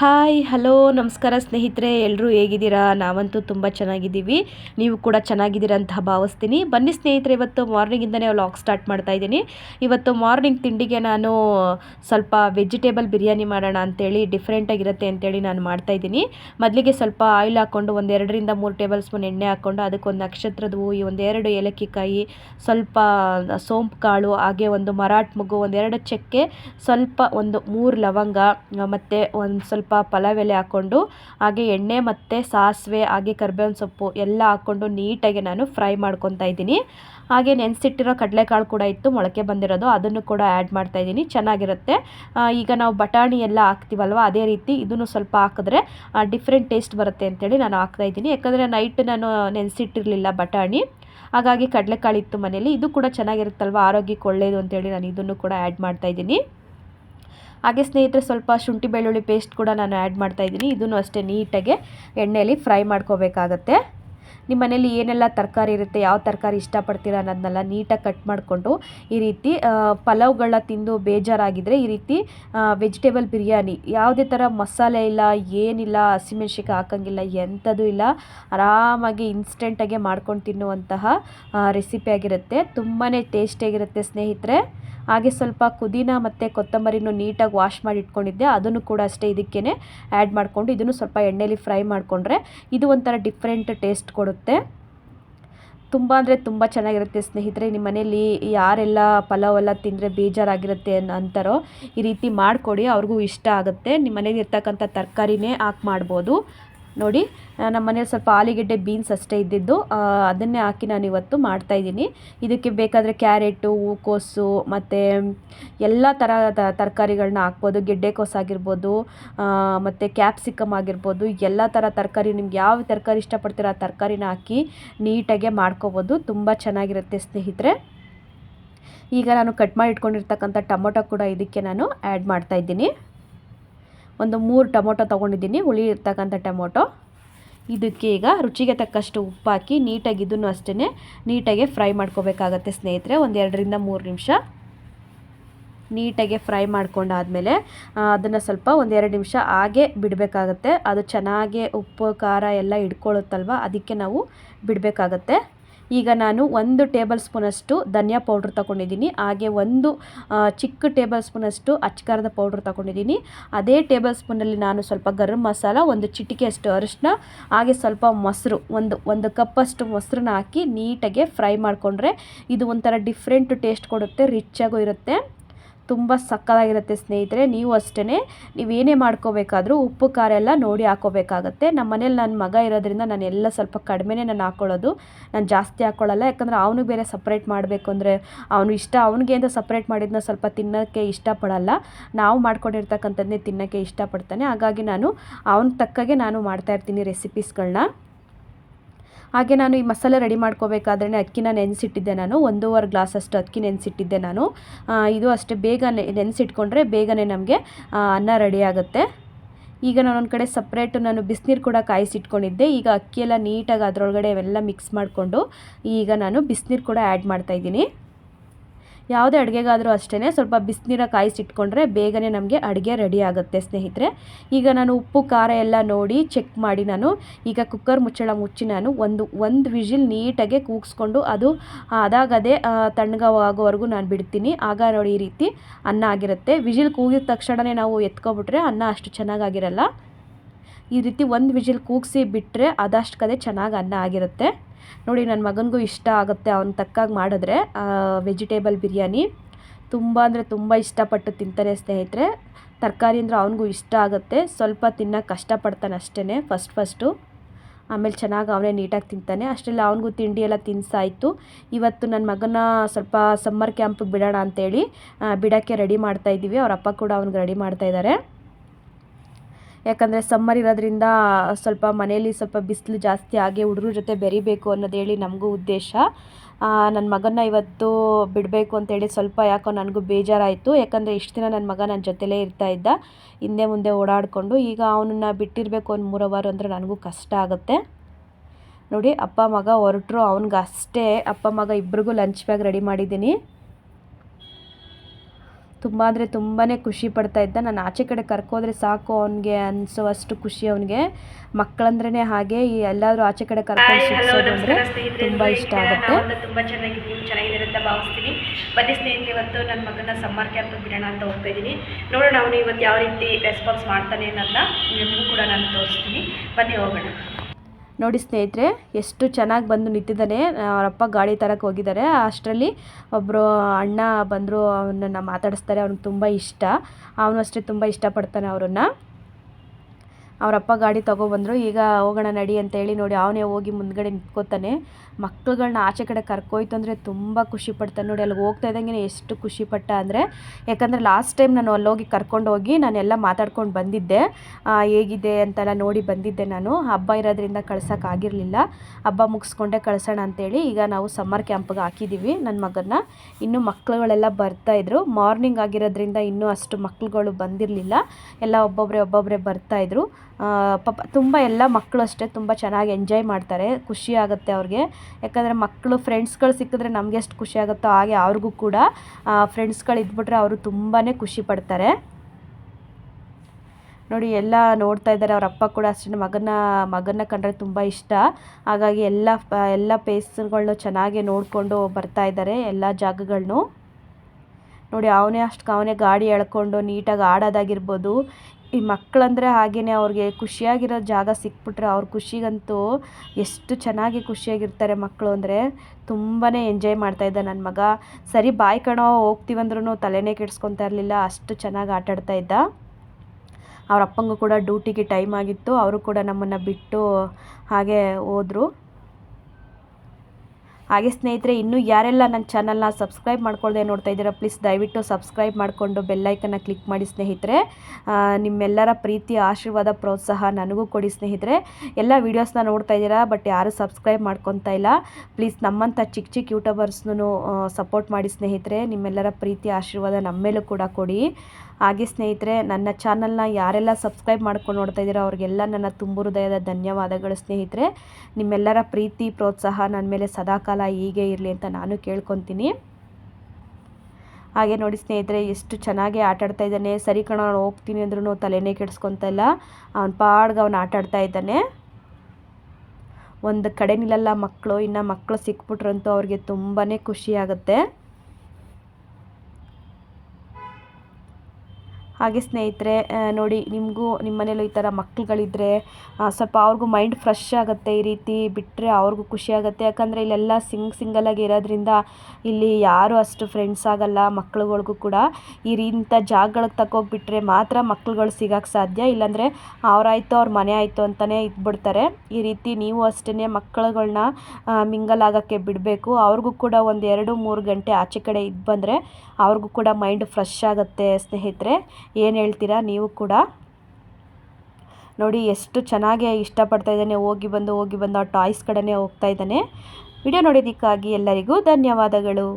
Hi, hello, ನಮಸ್ಕಾರ ಸ್ನೇಹಿತರೆ ಎಲ್ಲರೂ ಹೇಗಿದ್ದೀರಾ? ನಾವಂತೂ ತುಂಬ ಚೆನ್ನಾಗಿದ್ದೀವಿ. ನೀವು ಕೂಡ ಚೆನ್ನಾಗಿದ್ದೀರಾ ಅಂತ ಭಾವಿಸ್ತೀನಿ. ಬನ್ನಿ ಸ್ನೇಹಿತರೆ, ಇವತ್ತು ಮಾರ್ನಿಂಗಿಂದನೇ ವ್ಲಾಗ್ ಸ್ಟಾರ್ಟ್ ಮಾಡ್ತಾ ಇದ್ದೀನಿ. ಇವತ್ತು ಮಾರ್ನಿಂಗ್ ತಿಂಡಿಗೆ ನಾನು ಸ್ವಲ್ಪ ವೆಜಿಟೇಬಲ್ ಬಿರಿಯಾನಿ ಮಾಡೋಣ ಅಂತೇಳಿ ಡಿಫ್ರೆಂಟಾಗಿರುತ್ತೆ ಅಂತೇಳಿ ನಾನು ಮಾಡ್ತಾ ಇದ್ದೀನಿ. ಮೊದಲಿಗೆ ಸ್ವಲ್ಪ ಆಯಿಲ್ ಹಾಕ್ಕೊಂಡು ಒಂದು ಎರಡರಿಂದ ಮೂರು ಟೇಬಲ್ ಸ್ಪೂನ್ ಎಣ್ಣೆ ಹಾಕ್ಕೊಂಡು ಅದಕ್ಕೊಂದು ನಕ್ಷತ್ರದ ಹೂವು ಎರಡು ಏಲಕ್ಕಿಕಾಯಿ, ಸ್ವಲ್ಪ ಸೋಂಪು ಕಾಳು, ಹಾಗೆ ಒಂದು ಮರಾಠ ಮಗು ಒಂದೆರಡು ಚಕ್ಕೆ, ಸ್ವಲ್ಪ ಒಂದು ಮೂರು ಲವಂಗ, ಮತ್ತು ಒಂದು ಸ್ವಲ್ಪ ಪಲಾವ್ ಎಲೆ ಹಾಕ್ಕೊಂಡು, ಹಾಗೆ ಎಣ್ಣೆ ಮತ್ತು ಸಾಸಿವೆ, ಹಾಗೆ ಕರ್ಬೇವಿನ ಸೊಪ್ಪು ಎಲ್ಲ ಹಾಕ್ಕೊಂಡು ನೀಟಾಗಿ ನಾನು ಫ್ರೈ ಮಾಡ್ಕೊತಾ ಇದ್ದೀನಿ. ಹಾಗೆ ನೆನೆಸಿಟ್ಟಿರೋ ಕಡಲೆಕಾಳು ಕೂಡ ಇತ್ತು, ಮೊಳಕೆ ಬಂದಿರೋದು, ಅದನ್ನು ಕೂಡ ಆ್ಯಡ್ ಮಾಡ್ತಾ ಇದ್ದೀನಿ. ಚೆನ್ನಾಗಿರುತ್ತೆ. ಈಗ ನಾವು ಬಟಾಣಿ ಎಲ್ಲ ಹಾಕ್ತೀವಲ್ವ, ಅದೇ ರೀತಿ ಇದನ್ನು ಸ್ವಲ್ಪ ಹಾಕಿದ್ರೆ ಡಿಫ್ರೆಂಟ್ ಟೇಸ್ಟ್ ಬರುತ್ತೆ ಅಂತೇಳಿ ನಾನು ಹಾಕ್ತಾ ಇದ್ದೀನಿ. ಯಾಕಂದರೆ ನೈಟ್ ನಾನು ನೆನೆಸಿಟ್ಟಿರಲಿಲ್ಲ ಬಟಾಣಿ. ಹಾಗಾಗಿ ಕಡಲೆಕಾಳು ಇತ್ತು ಮನೇಲಿ ಇದು ಕೂಡ ಚೆನ್ನಾಗಿರುತ್ತಲ್ವ, ಆರೋಗ್ಯಕ್ಕೆ ಒಳ್ಳೆಯದು ಅಂತೇಳಿ ನಾನು ಇದನ್ನು ಕೂಡ ಆ್ಯಡ್ ಮಾಡ್ತಾ ಇದ್ದೀನಿ. ಹಾಗೆ ಸ್ನೇಹಿತರೆ, ಸ್ವಲ್ಪ ಶುಂಠಿ ಬೆಳ್ಳುಳ್ಳಿ ಪೇಸ್ಟ್ ಕೂಡ ನಾನು ಆ್ಯಡ್ ಮಾಡ್ತಾ ಇದ್ದೀನಿ. ಇದನ್ನು ಅಷ್ಟೇ ನೀಟಾಗಿ ಎಣ್ಣೆಯಲ್ಲಿ ಫ್ರೈ ಮಾಡ್ಕೋಬೇಕಾಗತ್ತೆ. ನಿಮ್ಮ ಮನೇಲಿ ಏನೆಲ್ಲ ತರಕಾರಿ ಇರುತ್ತೆ, ಯಾವ ತರಕಾರಿ ಇಷ್ಟಪಡ್ತೀರ ಅನ್ನೋದನ್ನೆಲ್ಲ ನೀಟಾಗಿ ಕಟ್ ಮಾಡಿಕೊಂಡು ಈ ರೀತಿ ಪಲಾವ್ಗಳನ್ನ ತಿಂದು ಬೇಜಾರಾಗಿದ್ದರೆ ಈ ರೀತಿ ವೆಜಿಟೇಬಲ್ ಬಿರಿಯಾನಿ. ಯಾವುದೇ ಥರ ಮಸಾಲೆ ಇಲ್ಲ, ಏನಿಲ್ಲ ಹಸಿಮೆಣ್ಸಿಕಾಯಿ ಹಾಕೋಂಗಿಲ್ಲ, ಎಂಥದ್ದು ಇಲ್ಲ. ಆರಾಮಾಗಿ ಇನ್ಸ್ಟೆಂಟಾಗೆ ಮಾಡ್ಕೊಂಡು ತಿನ್ನುವಂತಹ ರೆಸಿಪಿ ಆಗಿರುತ್ತೆ. ತುಂಬಾ ಟೇಸ್ಟಿಯಾಗಿರುತ್ತೆ ಸ್ನೇಹಿತರೆ. ಹಾಗೆ ಸ್ವಲ್ಪ ಕುದಿನ ಮತ್ತು ಕೊತ್ತಂಬರಿನೂ ನೀಟಾಗಿ ವಾಶ್ ಮಾಡಿ ಇಟ್ಕೊಂಡಿದ್ದೆ. ಅದನ್ನು ಕೂಡ ಅಷ್ಟೇ ಇದಕ್ಕೇ ಆ್ಯಡ್ ಮಾಡಿಕೊಂಡು ಇದನ್ನು ಸ್ವಲ್ಪ ಎಣ್ಣೆಲಿ ಫ್ರೈ ಮಾಡಿಕೊಂಡ್ರೆ ಇದು ಒಂಥರ ಡಿಫ್ರೆಂಟ್ ಟೇಸ್ಟ್ ಕೊಡುತ್ತೆ. ತುಂಬ ಅಂದರೆ ತುಂಬ ಚೆನ್ನಾಗಿರುತ್ತೆ ಸ್ನೇಹಿತರೆ, ನಿಮ್ಮ ಮನೇಲಿ ಯಾರೆಲ್ಲ ಪಲಾವ್ ಎಲ್ಲ ತಿಂದರೆ ಬೇಜಾರಾಗಿರುತ್ತೆ ಅಂತಾರೋ ಈ ರೀತಿ ಮಾಡಿಕೊಡಿ, ಅವ್ರಿಗೂ ಇಷ್ಟ ಆಗುತ್ತೆ. ನಿಮ್ಮ ಮನೇಲಿ ಇರ್ತಕ್ಕಂಥ ತರಕಾರಿನೇ ಹಾಕಿ ಮಾಡ್ಬೋದು. ನೋಡಿ ನಮ್ಮ ಮನೇಲಿ ಸ್ವಲ್ಪ ಆಲೂಗೆಡ್ಡೆ ಬೀನ್ಸ್ ಅಷ್ಟೇ ಇದ್ದಿದ್ದು. ಅದನ್ನೇ ಹಾಕಿ ನಾನು ಇವತ್ತು ಮಾಡ್ತಾಯಿದ್ದೀನಿ ಇದಕ್ಕೆ ಬೇಕಾದರೆ ಕ್ಯಾರೆಟು, ಹೂಕೋಸು, ಮತ್ತು ಎಲ್ಲ ಥರದ ತರಕಾರಿಗಳನ್ನ ಹಾಕ್ಬೋದು. ಗೆಡ್ಡೆಕೋಸು ಆಗಿರ್ಬೋದು ಮತ್ತು ಕ್ಯಾಪ್ಸಿಕಮ್ ಆಗಿರ್ಬೋದು. ಎಲ್ಲ ಥರ ತರಕಾರಿ ನಿಮ್ಗೆ ಯಾವ ತರಕಾರಿ ಇಷ್ಟಪಡ್ತೀರೋ ಆ ತರಕಾರಿನ ಹಾಕಿ ನೀಟಾಗೆ ಮಾಡ್ಕೋಬೋದು. ತುಂಬ ಚೆನ್ನಾಗಿರುತ್ತೆ ಸ್ನೇಹಿತರೆ. ಈಗ ನಾನು ಕಟ್ ಮಾಡಿ ಇಟ್ಕೊಂಡಿರ್ತಕ್ಕಂಥ ಟೊಮೊಟೊ ಕೂಡ ಇದಕ್ಕೆ ನಾನು ಆ್ಯಡ್ ಮಾಡ್ತಾ ಇದ್ದೀನಿ. ಒಂದು ಮೂರು ಟೊಮೊಟೊ ತೊಗೊಂಡಿದ್ದೀನಿ, ಹುಳಿ ಇರ್ತಕ್ಕಂಥ ಟೊಮೊಟೊ. ಇದಕ್ಕೆ ಈಗ ರುಚಿಗೆ ತಕ್ಕಷ್ಟು ಉಪ್ಪು ಹಾಕಿ ನೀಟಾಗಿ ಇದನ್ನು ಅಷ್ಟೇ ನೀಟಾಗಿ ಫ್ರೈ ಮಾಡ್ಕೋಬೇಕಾಗತ್ತೆ ಸ್ನೇಹಿತರೆ, ಒಂದು ಎರಡರಿಂದ ಮೂರು ನಿಮಿಷ. ನೀಟಾಗಿ ಫ್ರೈ ಮಾಡ್ಕೊಂಡಾದಮೇಲೆ ಅದನ್ನು ಸ್ವಲ್ಪ ಒಂದು ಎರಡು ನಿಮಿಷ ಹಾಗೆ ಬಿಡಬೇಕಾಗತ್ತೆ. ಅದು ಚೆನ್ನಾಗೆ ಉಪ್ಪು, ಖಾರ ಎಲ್ಲ ಹಿಡ್ಕೊಳ್ಳುತ್ತಲ್ವ, ಅದಕ್ಕೆ ನಾವು ಬಿಡಬೇಕಾಗತ್ತೆ. ಈಗ ನಾನು ಒಂದು ಟೇಬಲ್ ಸ್ಪೂನಷ್ಟು ಧನಿಯಾ ಪೌಡ್ರ್ ತಗೊಂಡಿದ್ದೀನಿ, ಹಾಗೆ ಒಂದು ಚಿಕ್ಕ ಟೇಬಲ್ ಸ್ಪೂನಷ್ಟು ಅಚ್ಕಾರದ ಪೌಡ್ರ್ ತಗೊಂಡಿದ್ದೀನಿ. ಅದೇ ಟೇಬಲ್ ಸ್ಪೂನಲ್ಲಿ ನಾನು ಸ್ವಲ್ಪ ಗರಂ ಮಸಾಲ, ಒಂದು ಚಿಟಿಕೆಯಷ್ಟು ಅರಿಶಿನ ಹಾಗೆ ಸ್ವಲ್ಪ ಮೊಸರು, ಒಂದು ಒಂದು ಕಪ್ಪಷ್ಟು ಮೊಸರನ್ನ ಹಾಕಿ ನೀಟಾಗಿ ಫ್ರೈ ಮಾಡಿಕೊಂಡ್ರೆ ಇದು ಒಂಥರ ಡಿಫ್ರೆಂಟ್ ಟೇಸ್ಟ್ ಕೊಡುತ್ತೆ, ರಿಚ್ಚಾಗೂ ಇರುತ್ತೆ. ತುಂಬ ಸಕ್ಕತ್ತಾಗಿರುತ್ತೆ ಸ್ನೇಹಿತರೆ, ನೀವು ಅಷ್ಟೇ ನೀವೇನೇ ಮಾಡ್ಕೋಬೇಕಾದ್ರೂ ಉಪ್ಪು, ಖಾರ ಎಲ್ಲ ನೋಡಿ ಹಾಕೋಬೇಕಾಗತ್ತೆ. ನಮ್ಮ ಮನೇಲಿ ನನ್ನ ಮಗ ಇರೋದ್ರಿಂದ ನಾನು ಎಲ್ಲ ಸ್ವಲ್ಪ ಕಡಿಮೆನೇ ನಾನು ಹಾಕೊಳ್ಳೋದು. ನಾನು ಜಾಸ್ತಿ ಹಾಕ್ಕೊಳ್ಳಲ್ಲ ಯಾಕಂದರೆ ಅವನಿಗೆ ಬೇರೆ ಸಪ್ರೇಟ್ ಮಾಡಬೇಕು ಅಂದರೆ ಅವನು ಇಷ್ಟ, ಅವನಿಗೆ ಅಂತ ಸಪ್ರೇಟ್ ಮಾಡಿದ್ನ ಸ್ವಲ್ಪ ತಿನ್ನೋಕ್ಕೆ ಇಷ್ಟಪಡಲ್ಲ. ನಾವು ಮಾಡ್ಕೊಂಡಿರ್ತಕ್ಕಂಥದ್ದನ್ನೇ ತಿನ್ನೋಕ್ಕೆ ಇಷ್ಟಪಡ್ತಾನೆ. ಹಾಗಾಗಿ ನಾನು, ಅವನ ತಕ್ಕಾಗೆ ನಾನು ಮಾಡ್ತಾಯಿರ್ತೀನಿ ರೆಸಿಪೀಸ್ಗಳನ್ನ ಹಾಗೆ ನಾನು ಈ ಮಸಾಲೆ ರೆಡಿ ಮಾಡ್ಕೋಬೇಕಾದ್ರೆ ಅಕ್ಕಿನ ನೆನೆಸಿಟ್ಟಿದ್ದೆ ನಾನು. ಒಂದೂವರೆ ಗ್ಲಾಸಷ್ಟು ಅಕ್ಕಿ ನೆನೆಸಿಟ್ಟಿದ್ದೆ ನಾನು. ಇದು ಅಷ್ಟೇ, ಬೇಗ ನೆನೆಸಿಟ್ಕೊಂಡ್ರೆ ಬೇಗನೆ ನಮಗೆ ಅನ್ನ ರೆಡಿ ಆಗುತ್ತೆ. ಈಗ ನಾನೊಂದು ಕಡೆ ಸಪ್ರೇಟು ನಾನು ಬಿಸಿನೀರು ಕೂಡ ಕಾಯಿಸಿಟ್ಕೊಂಡಿದ್ದೆ. ಈಗ ಅಕ್ಕಿಯೆಲ್ಲ ನೀಟಾಗಿ ಅದರೊಳಗಡೆ ಅವೆಲ್ಲ ಮಿಕ್ಸ್ ಮಾಡಿಕೊಂಡು ಈಗ ನಾನು ಬಿಸಿನೀರು ಕೂಡ ಆ್ಯಡ್ ಮಾಡ್ತಾಯಿದ್ದೀನಿ ಯಾವುದೇ ಅಡುಗೆಗಾದರೂ ಅಷ್ಟೇ ಸ್ವಲ್ಪ ಬಿಸಿನೀರ ಕಾಯಿಸಿಟ್ಕೊಂಡ್ರೆ ಬೇಗನೆ ನಮಗೆ ಅಡುಗೆ ರೆಡಿ ಆಗುತ್ತೆ, ಸ್ನೇಹಿತರೆ. ಈಗ ನಾನು ಉಪ್ಪು, ಖಾರ ಎಲ್ಲ ನೋಡಿ ಚೆಕ್ ಮಾಡಿ ನಾನು. ಈಗ ಕುಕ್ಕರ್ ಮುಚ್ಚಳ ಮುಚ್ಚಿ ನಾನು ಒಂದು ಒಂದು ವಿಜಿಲ್ ನೀಟಾಗಿ ಕೂಗಿಸ್ಕೊಂಡು ಅದು ಅದಾಗದೇ ತಣ್ಣಗಾಗೋವರೆಗೂ ನಾನು ಬಿಡ್ತೀನಿ. ಆಗ ನೋಡಿ ಈ ರೀತಿ ಅನ್ನ ಆಗಿರುತ್ತೆ. ವಿಜಿಲ್ ಕೂಗಿದ ತಕ್ಷಣವೇ ನಾವು ಎತ್ಕೊಬಿಟ್ರೆ ಅನ್ನ ಅಷ್ಟು ಚೆನ್ನಾಗಾಗಿರಲ್ಲ. ಈ ರೀತಿ ಒಂದು ವಿಜಿಲ್ ಕೂಗಿಸಿ ಬಿಟ್ಟರೆ ಅದಷ್ಟು ಕದೆ ಚೆನ್ನಾಗಿ ಅನ್ನ ಆಗಿರುತ್ತೆ. ನೋಡಿ ನನ್ನ ಮಗನಿಗೂ ಇಷ್ಟ ಆಗುತ್ತೆ ಅವನ ತಕ್ಕಾಗಿ ಮಾಡಿದ್ರೆ ವೆಜಿಟೇಬಲ್ ಬಿರಿಯಾನಿ. ತುಂಬ ಅಂದರೆ ತುಂಬ ಇಷ್ಟಪಟ್ಟು ತಿಂತಾರೆ ಸ್ನೇಹಿತರೆ. ತರಕಾರಿ ಅಂದರೆ ಅವನಿಗೂ ಇಷ್ಟ ಆಗುತ್ತೆ. ಸ್ವಲ್ಪ ತಿನ್ನೋಕೆ ಕಷ್ಟಪಡ್ತಾನೆ ಅಷ್ಟೇ ಫಸ್ಟ್ ಫಸ್ಟು. ಆಮೇಲೆ ಚೆನ್ನಾಗಿ ಅವನೇ ನೀಟಾಗಿ ತಿಂತಾನೆ. ಅಷ್ಟೆಲ್ಲ ಅವನಿಗೂ ತಿಂಡಿ ಎಲ್ಲ ತಿನ್ಸಾಯಿತು. ಇವತ್ತು ನನ್ನ ಮಗನ ಸ್ವಲ್ಪ ಸಮ್ಮರ್ ಕ್ಯಾಂಪಿಗೆ ಬಿಡೋಣ ಅಂತೇಳಿ ಬಿಡೋಕ್ಕೆ ರೆಡಿ ಮಾಡ್ತಾ ಇದ್ದೀವಿ ಅವ್ರ ಅಪ್ಪ ಕೂಡ ಅವ್ನಿಗೆ ರೆಡಿ ಮಾಡ್ತಾ ಇದ್ದಾರೆ ಯಾಕಂದರೆ ಸಮ್ಮರ್ ಇರೋದ್ರಿಂದ ಸ್ವಲ್ಪ ಮನೇಲಿ ಸ್ವಲ್ಪ ಬಿಸಿಲು ಜಾಸ್ತಿ ಆಗಿ ಹುಡುಗ್ರ ಜೊತೆ ಬೆರಿಬೇಕು ಅನ್ನೋದು ಹೇಳಿ ನಮಗೂ ಉದ್ದೇಶ. ನನ್ನ ಮಗನ್ನ ಇವತ್ತು ಬಿಡಬೇಕು ಅಂತೇಳಿ ಸ್ವಲ್ಪ ಯಾಕೋ ನನಗೂ ಬೇಜಾರಾಯಿತು. ಯಾಕಂದರೆ ಇಷ್ಟು ದಿನ ನನ್ನ ಮಗ ನನ್ನ ಜೊತೆಲೇ ಇರ್ತಾ ಇದ್ದ. ಹಿಂದೆ ಮುಂದೆ ಓಡಾಡಿಕೊಂಡು ಈಗ ಅವನನ್ನು ಬಿಟ್ಟಿರಬೇಕು ಒಂದು ಮೂರು ಅವರ್ ಅಂದರೆ ನನಗೂ ಕಷ್ಟ ಆಗುತ್ತೆ. ನೋಡಿ, ಅಪ್ಪ ಮಗ ಹೊರಟರು ಅವ್ನಿಗೆ ಅಷ್ಟೇ ಅಪ್ಪ ಮಗ ಇಬ್ರಿಗೂ ಲಂಚ್ ಬ್ಯಾಗ್ ರೆಡಿ ಮಾಡಿದ್ದೀನಿ. ತುಂಬ ಅಂದರೆ ತುಂಬಾ ಖುಷಿ ಪಡ್ತಾ ಇದ್ದ. ನಾನು ಆಚೆ ಕಡೆ ಕರ್ಕೋದ್ರೆ ಸಾಕು ಅವನಿಗೆ ಅನಿಸುವಷ್ಟು ಖುಷಿ ಅವನಿಗೆ. ಮಕ್ಕಳಂದ್ರೇ ಹಾಗೆ ಈ ಎಲ್ಲಾದರೂ ಆಚೆ ಕಡೆ ಕರ್ಕೊಂಡು ಸುತ್ಸೋದು ಅಂದರೆ ತುಂಬ ಇಷ್ಟ ಆಗುತ್ತೆ. ತುಂಬ ಚೆನ್ನಾಗಿ ಚೆನ್ನಾಗಿದೆ ಅಂತ ಭಾವಿಸ್ತೀನಿ. ಬನ್ನಿ ಸ್ನೇಹಿತರೆ ಇವತ್ತು ನನ್ನ ಮಗನ ಸಮ್ಮರ್ ಕ್ಯಾಂಪ್ ಬಿಡೋಣ ಅಂತ ಹೋಗ್ತಾ ಇದ್ದೀನಿ. ನೋಡೋಣ ಅವನು ಇವತ್ತು ಯಾವ ರೀತಿ ರೆಸ್ಪಾನ್ಸ್ ಮಾಡ್ತಾನೆ ಅನ್ನೋದನ್ನ. ನಿಮಗೂ ಕೂಡ ನಾನು ತೋರಿಸ್ತೀನಿ. ಬನ್ನಿ ಹೋಗೋಣ. ನೋಡಿ ಸ್ನೇಹಿತರೆ, ಎಷ್ಟು ಚೆನ್ನಾಗಿ ಬಂದು ನಿಂತಿದ್ದಾನೆ. ಅವರಪ್ಪ ಗಾಡಿ ತರಕ್ಕೆ ಹೋಗಿದ್ದಾರೆ. ಅಷ್ಟರಲ್ಲಿ ಒಬ್ಬರು ಅಣ್ಣ ಬಂದರು, ಅವನನ್ನು ಮಾತಾಡಿಸ್ತಾರೆ. ಅವ್ನಿಗೆ ತುಂಬ ಇಷ್ಟ. ಅವನು ಅಷ್ಟೇ ತುಂಬ ಇಷ್ಟಪಡ್ತಾನೆ ಅವರನ್ನು. ಅವರಪ್ಪ ಗಾಡಿ ತೊಗೊಬಂದರು, ಈಗ ಹೋಗೋಣ ನಡಿ ಅಂತೇಳಿ ನೋಡಿ ಅವನೇ ಹೋಗಿ ಮುಂದ್ಗಡೆ ನಿಂತ್ಕೋತಾನೆ. ಮಕ್ಳುಗಳ್ನ ಆಚೆ ಕಡೆ ಕರ್ಕೋಯ್ತು ಅಂದರೆ ತುಂಬ ಖುಷಿ ಪಡ್ತಾನೆ ನೋಡಿ ಅಲ್ಲಿ ಹೋಗ್ತಾ ಇದ್ದಂಗೆ ಎಷ್ಟು ಖುಷಿ ಪಟ್ಟ ಅಂದರೆ. ಯಾಕಂದರೆ ಲಾಸ್ಟ್ ಟೈಮ್ ನಾನು ಅಲ್ಲೋಗಿ ಕರ್ಕೊಂಡೋಗಿ ನಾನೆಲ್ಲ ಮಾತಾಡ್ಕೊಂಡು ಬಂದಿದ್ದೆ. ಹೇಗಿದೆ ಅಂತೆಲ್ಲ ನೋಡಿ ಬಂದಿದ್ದೆ ನಾನು. ಹಬ್ಬ ಇರೋದ್ರಿಂದ ಕಳ್ಸೋಕ್ಕಾಗಿರಲಿಲ್ಲ ಹಬ್ಬ ಮುಗಿಸ್ಕೊಂಡೆ ಕಳ್ಸೋಣ ಅಂತೇಳಿ ಈಗ ನಾವು ಸಮ್ಮರ್ ಕ್ಯಾಂಪ್ಗೆ ಹಾಕಿದ್ದೀವಿ ನನ್ನ ಮಗನ್ನ. ಇನ್ನೂ ಮಕ್ಕಳುಗಳೆಲ್ಲ ಬರ್ತಾಯಿದ್ರು ಮಾರ್ನಿಂಗ್ ಆಗಿರೋದ್ರಿಂದ ಇನ್ನೂ ಅಷ್ಟು ಮಕ್ಕಳುಗಳು ಬಂದಿರಲಿಲ್ಲ. ಎಲ್ಲ ಒಬ್ಬೊಬ್ಬರೇ ಒಬ್ಬೊಬ್ಬರೇ ಬರ್ತಾಯಿದ್ರು ಪಾಪ ತುಂಬ ಎಲ್ಲ ಮಕ್ಕಳು ಅಷ್ಟೇ ತುಂಬ ಚೆನ್ನಾಗಿ ಎಂಜಾಯ್ ಮಾಡ್ತಾರೆ, ಖುಷಿ ಆಗುತ್ತೆ ಅವ್ರಿಗೆ. ಯಾಕಂದರೆ ಮಕ್ಕಳು ಫ್ರೆಂಡ್ಸ್ಗಳು ಸಿಕ್ಕಿದ್ರೆ ನಮಗೆ ಎಷ್ಟು ಖುಷಿ ಆಗುತ್ತೋ ಹಾಗೆ ಅವ್ರಿಗೂ ಕೂಡ ಫ್ರೆಂಡ್ಸ್ಗಳು ಇದ್ಬಿಟ್ರೆ ಅವರು ತುಂಬಾ ಖುಷಿ ಪಡ್ತಾರೆ. ನೋಡಿ, ಎಲ್ಲ ನೋಡ್ತಾ ಇದ್ದಾರೆ, ಅವ್ರ ಅಪ್ಪ ಕೂಡ ಅಷ್ಟೇ ಮಗನ ಮಗನ ಕಂಡ್ರೆ ತುಂಬ ಇಷ್ಟ. ಹಾಗಾಗಿ ಎಲ್ಲ ಎಲ್ಲ ಪ್ಲೇಸ್ಗಳನ್ನೂ ಚೆನ್ನಾಗಿ ನೋಡಿಕೊಂಡು ಬರ್ತಾ ಇದ್ದಾರೆ, ಎಲ್ಲ ಜಾಗಗಳನ್ನು ನೋಡಿ, ಅವನೇ ಅಷ್ಟು, ಅವನೇ ಗಾಡಿ ಎಳ್ಕೊಂಡು ನೀಟಾಗಿ ಆಡೋದಾಗಿರ್ಬೋದು ಈ ಮಕ್ಕಳಂದರೆ ಹಾಗೆಯೇ ಅವ್ರಿಗೆ ಖುಷಿಯಾಗಿರೋ ಜಾಗ ಸಿಕ್ಬಿಟ್ರೆ ಅವ್ರ ಖುಷಿಗಂತೂ ಎಷ್ಟು ಚೆನ್ನಾಗಿ ಖುಷಿಯಾಗಿರ್ತಾರೆ ಮಕ್ಕಳು ಅಂದರೆ ತುಂಬಾ ಎಂಜಾಯ್ ಮಾಡ್ತಾಯಿದ್ದ ನನ್ನ ಮಗ. ಸರಿ ಬಾಯ್ ಕಣೋ ಹೋಗ್ತೀವಂದ್ರೂ ತಲೆನೇ ಕೆಡಿಸ್ಕೊತಾ ಇರಲಿಲ್ಲ, ಅಷ್ಟು ಚೆನ್ನಾಗಿ ಆಟಾಡ್ತಾ ಇದ್ದ. ಅವ್ರ ಅಪ್ಪಂಗೂ ಕೂಡ ಡ್ಯೂಟಿಗೆ ಟೈಮ್ ಆಗಿತ್ತು, ಅವರು ಕೂಡ ನಮ್ಮನ್ನು ಬಿಟ್ಟು ಹಾಗೆ ಹೋದರು. ಹಾಗೆ ಸ್ನೇಹಿತರೆ, ಇನ್ನೂ ಯಾರೆಲ್ಲ ನನ್ನ ಚಾನಲ್ನ ಸಬ್ಸ್ಕ್ರೈಬ್ ಮಾಡ್ಕೊಳ್ಳದೆ ನೋಡ್ತಾ ಇದ್ದೀರಾ, ಪ್ಲೀಸ್ ದಯವಿಟ್ಟು ಸಬ್ಸ್ಕ್ರೈಬ್ ಮಾಡಿಕೊಂಡು ಬೆಲ್ಲೈಕನ್ನ ಕ್ಲಿಕ್ ಮಾಡಿ ಸ್ನೇಹಿತರೆ. ನಿಮ್ಮೆಲ್ಲರ ಪ್ರೀತಿ ಆಶೀರ್ವಾದ, ಪ್ರೋತ್ಸಾಹ ನನಗೂ ಕೊಡಿ ಸ್ನೇಹಿತರೆ. ಎಲ್ಲ ವೀಡಿಯೋಸ್ನ ನೋಡ್ತಾ ಇದ್ದೀರಾ, ಬಟ್ ಯಾರು ಸಬ್ಸ್ಕ್ರೈಬ್ ಮಾಡ್ಕೊತಾ ಇಲ್ಲ. ಪ್ಲೀಸ್ ನಮ್ಮಂಥ ಚಿಕ್ಕ ಚಿಕ್ಕ ಯೂಟ್ಯೂಬರ್ಸ್ನೂ ಸಪೋರ್ಟ್ ಮಾಡಿ ಸ್ನೇಹಿತರೆ. ನಿಮ್ಮೆಲ್ಲರ ಪ್ರೀತಿ, ಆಶೀರ್ವಾದ ನಮ್ಮ ಮೇಲೂ ಕೂಡ ಕೊಡಿ. ಹಾಗೆ ಸ್ನೇಹಿತರೆ, ನನ್ನ ಚಾನಲ್ನ ಯಾರೆಲ್ಲ ಸಬ್ಸ್ಕ್ರೈಬ್ ಮಾಡ್ಕೊಂಡು ನೋಡ್ತಾ ಇದ್ದೀರೋ, ಅವ್ರಿಗೆಲ್ಲ ನನ್ನ ತುಂಬು ಹೃದಯದ ಧನ್ಯವಾದಗಳು ಸ್ನೇಹಿತರೆ. ನಿಮ್ಮೆಲ್ಲರ ಪ್ರೀತಿ, ಪ್ರೋತ್ಸಾಹ ನನ್ನ ಮೇಲೆ ಸದಾಕಾಲ ಹೀಗೆ ಇರಲಿ ಅಂತ ನಾನು ಕೇಳ್ಕೊತೀನಿ. ಹಾಗೆ ನೋಡಿ ಸ್ನೇಹಿತರೆ, ಎಷ್ಟು ಚೆನ್ನಾಗಿ ಆಟಾಡ್ತಾ ಇದ್ದಾನೆ. ಸರಿ ಕಣ ಹೋಗ್ತೀನಿ ಅಂದ್ರೂ ತಲೆನೇ ಕೆಡಿಸ್ಕೊತ ಇಲ್ಲ. ಅವ್ನ ಪಾಡ್ಗೆ ಅವ್ನು ಆಟಾಡ್ತಾ ಇದ್ದಾನೆ. ಒಂದು ಕಡೆ ನಿಲ್ಲಲ್ಲ ಮಕ್ಕಳು, ಇನ್ನು ಮಕ್ಕಳು ಸಿಕ್ಬಿಟ್ರಂತೂ ಅವ್ರಿಗೆ ತುಂಬಾ ಖುಷಿ ಆಗುತ್ತೆ. ಹಾಗೆ ಸ್ನೇಹಿತರೆ ನೋಡಿ, ನಿಮಗೂ ನಿಮ್ಮ ಮನೇಲೂ ಈ ಥರ ಮಕ್ಳುಗಳಿದ್ರೆ ಸ್ವಲ್ಪ ಅವ್ರಿಗೂ ಮೈಂಡ್ ಫ್ರೆಶ್ ಆಗುತ್ತೆ ಈ ರೀತಿ ಬಿಟ್ಟರೆ ಅವ್ರಿಗೂ ಖುಷಿ ಆಗುತ್ತೆ. ಯಾಕಂದರೆ ಇಲ್ಲೆಲ್ಲ ಸಿಂಗ್ ಸಿಂಗಲಾಗಿ ಇರೋದ್ರಿಂದ ಇಲ್ಲಿ ಯಾರೂ ಅಷ್ಟು ಫ್ರೆಂಡ್ಸ್ ಆಗಲ್ಲ ಮಕ್ಕಳುಗಳಿಗೂ ಕೂಡ. ಈ ಇಂಥ ಜಾಗಗಳಿಗೆ ತಗೋಗ್ಬಿಟ್ರೆ ಮಾತ್ರ ಮಕ್ಕಳುಗಳು ಸಿಗೋಕ್ಕೆ ಸಾಧ್ಯ. ಇಲ್ಲಾಂದರೆ ಅವರಾಯಿತು ಅವ್ರ ಮನೆ ಆಯಿತು ಅಂತಲೇ ಇದ್ಬಿಡ್ತಾರೆ. ಈ ರೀತಿ ನೀವು ಅಷ್ಟೇ ಮಕ್ಕಳುಗಳನ್ನ ಮಿಂಗಲ್ ಆಗೋಕ್ಕೆ ಬಿಡಬೇಕು. ಅವ್ರಿಗೂ ಕೂಡ ಒಂದು ಎರಡು ಮೂರು ಗಂಟೆ ಆಚೆ ಕಡೆ ಇದ್ದು ಬಂದರೆ ಅವ್ರಿಗೂ ಕೂಡ ಮೈಂಡ್ ಫ್ರೆಶ್ ಆಗುತ್ತೆ ಸ್ನೇಹಿತರೆ. ಏನು ಹೇಳ್ತೀರಾ? ನೀವು ಕೂಡ ನೋಡಿ ಎಷ್ಟು ಚೆನ್ನಾಗಿ ಇಷ್ಟಪಡ್ತಾ ಇದ್ದಾನೆ. ಹೋಗಿ ಬಂದು ಹೋಗಿ ಬಂದು ಆ ಟಾಯ್ಸ್ ಕಡೆನೇ ಹೋಗ್ತಾ ಇದ್ದಾನೆ. ವಿಡಿಯೋ ನೋಡಿದ್ದಕ್ಕಾಗಿ ಎಲ್ಲರಿಗೂ ಧನ್ಯವಾದಗಳು.